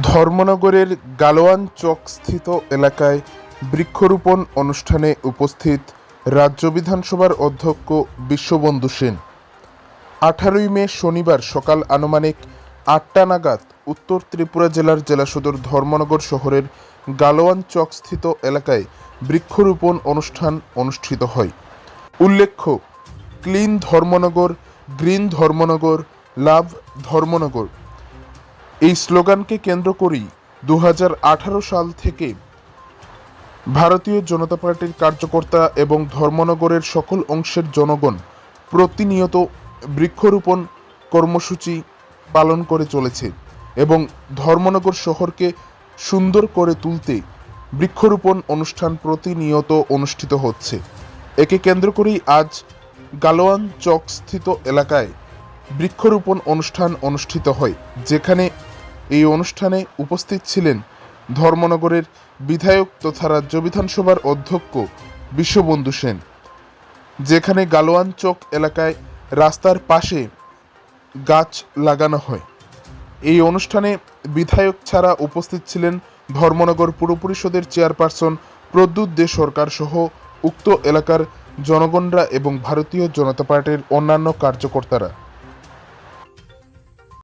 ধর্মনগরের গালোয়ান চকস্থিত এলাকায় বৃক্ষরোপণ অনুষ্ঠানে উপস্থিত রাজ্য বিধানসভার অধ্যক্ষ বিশ্ববন্ধু সেন। আঠারোই মে শনিবার সকাল আনুমানিক আটটা নাগাদ উত্তর ত্রিপুরা জেলার জেলা সদর ধর্মনগর শহরের গালোয়ান চকস্থিত এলাকায় বৃক্ষরোপণ অনুষ্ঠান অনুষ্ঠিত হয়। উল্লেখ্য, clean Dharmanagar, green Dharmanagar, love Dharmanagar এই স্লোগানকে কেন্দ্র করেই দু হাজার আঠারো সাল থেকে ভারতীয় জনতা পার্টির কার্যকর্তা এবং ধর্মনগরের সকল অংশের জনগণ প্রতিনিয়ত বৃক্ষরোপণ কর্মসূচি পালন করে চলেছে এবং ধর্মনগর শহরকে সুন্দর করে তুলতে বৃক্ষরোপণ অনুষ্ঠান প্রতিনিয়ত অনুষ্ঠিত হচ্ছে। একে কেন্দ্র করেই আজ গালোয়ান চক স্থিত এলাকায় বৃক্ষরোপণ অনুষ্ঠান অনুষ্ঠিত হয়, যেখানে এই অনুষ্ঠানে উপস্থিত ছিলেন ধর্মনগরের বিধায়ক তথা রাজ্য বিধানসভার অধ্যক্ষ বিশ্ববন্ধু সেন। যেখানে গালোয়ান চক এলাকায় রাস্তার পাশে গাছ লাগানো হয়। এই অনুষ্ঠানে বিধায়ক ছাড়া উপস্থিত ছিলেন ধর্মনগর পুর পরিষদের চেয়ারপারসন প্রদ্যুৎ দে সরকার সহ উক্ত এলাকার জনগণরা এবং ভারতীয় জনতা পার্টির অন্যান্য কার্যকর্তারা।